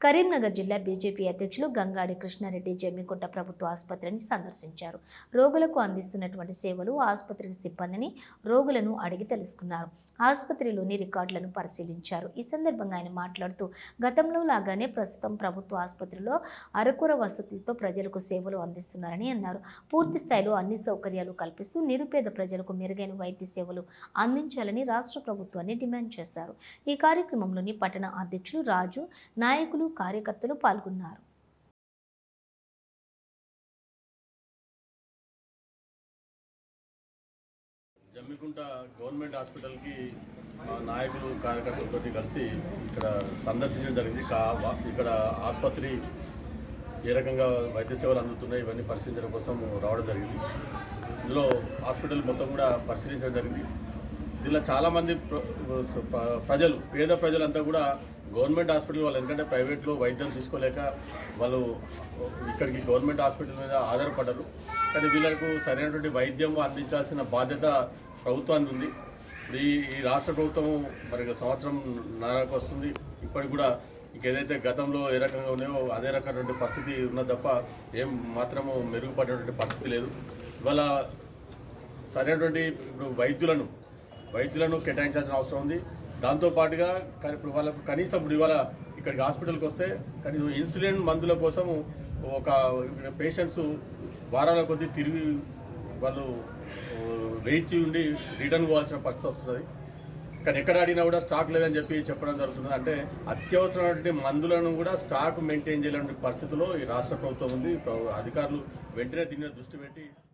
కరీంనగర్ జిల్లా బీజేపీ అధ్యక్షులు గంగాడి కృష్ణారెడ్డి జమ్మికుంట ప్రభుత్వ ఆసుపత్రిని సందర్శించారు. రోగులకు అందిస్తున్నటువంటి సేవలు ఆసుపత్రికి సిబ్బందిని రోగులను అడిగి తెలుసుకున్నారు. ఆసుపత్రిలోని రికార్డులను పరిశీలించారు. ఈ సందర్భంగా ఆయన మాట్లాడుతూ గతంలో లాగానే ప్రస్తుతం ప్రభుత్వ ఆసుపత్రిలో అరకుర వసతులతో ప్రజలకు సేవలు అందిస్తున్నారని అన్నారు. పూర్తి స్థాయిలో అన్ని సౌకర్యాలు కల్పిస్తూ నిరుపేద ప్రజలకు మెరుగైన వైద్య సేవలు అందించాలని రాష్ట్ర ప్రభుత్వాన్ని డిమాండ్ చేశారు. ఈ కార్యక్రమంలోని పట్టణ అధ్యక్షులు రాజు నాయకులు కార్యకర్తలు పాల్గొన్నారు. జమ్మికుంట గవర్నమెంట్ హాస్పిటల్కి నాయకులు కార్యకర్తలతో కలిసి ఇక్కడ సందర్శించడం జరిగింది. కా- ఇక్కడ ఆసుపత్రి ఏ రకంగా వైద్య సేవలు అందుతున్నాయి ఇవన్నీ పరిశీలించడం కోసం రావడం జరిగింది. ఇందులో హాస్పిటల్ మొత్తం కూడా పరిశీలించడం జరిగింది. దీనిలో చాలామంది ప్ర- ప్రజలు పేద ప్రజలంతా కూడా గవర్నమెంట్ హాస్పిటల్ వాళ్ళు ఎందుకంటే ప్రైవేట్లో వైద్యం తీసుకోలేక వాళ్ళు ఇక్కడికి గవర్నమెంట్ హాస్పిటల్ మీద ఆధారపడరు. కానీ వీళ్ళకు సరైనటువంటి వైద్యం అందించాల్సిన బాధ్యత ప్రభుత్వానికి ఉంది. ఈ ఈ రాష్ట్ర ప్రభుత్వం మరి సంవత్సరం నరకు వస్తుంది. ఇప్పటికి కూడా ఇంకేదైతే గతంలో ఏ రకంగా ఉన్నాయో అదే రకమైనటువంటి పరిస్థితి ఉన్న తప్ప ఏం మాత్రము మెరుగుపడేటువంటి పరిస్థితి లేదు. ఇవాళ సరైనటువంటి ఇప్పుడు వైద్యులను వైద్యులను కేటాయించాల్సిన అవసరం ఉంది. దాంతోపాటుగా ఇప్పుడు వాళ్ళకు కనీసం ఇప్పుడు ఇవాళ ఇక్కడికి హాస్పిటల్కి వస్తే కనీసం ఇన్సులిన్ మందుల కోసం ఒక ఇక్కడ పేషెంట్స్ వారాల కొద్దీ తిరిగి వాళ్ళు వేచి ఉండి రిటర్న్ పోవాల్సిన పరిస్థితి వస్తున్నది. కానీ ఎక్కడ అడిగినా కూడా స్టాక్ లేదని చెప్పి చెప్పడం జరుగుతుంది అంటే అత్యవసరమైనటువంటి మందులను కూడా స్టాక్ మెయింటైన్ చేయలేని పరిస్థితిలో ఈ రాష్ట్ర ప్రభుత్వం ఉంది. అధికారులు వెంటనే దీని మీద దృష్టి పెట్టి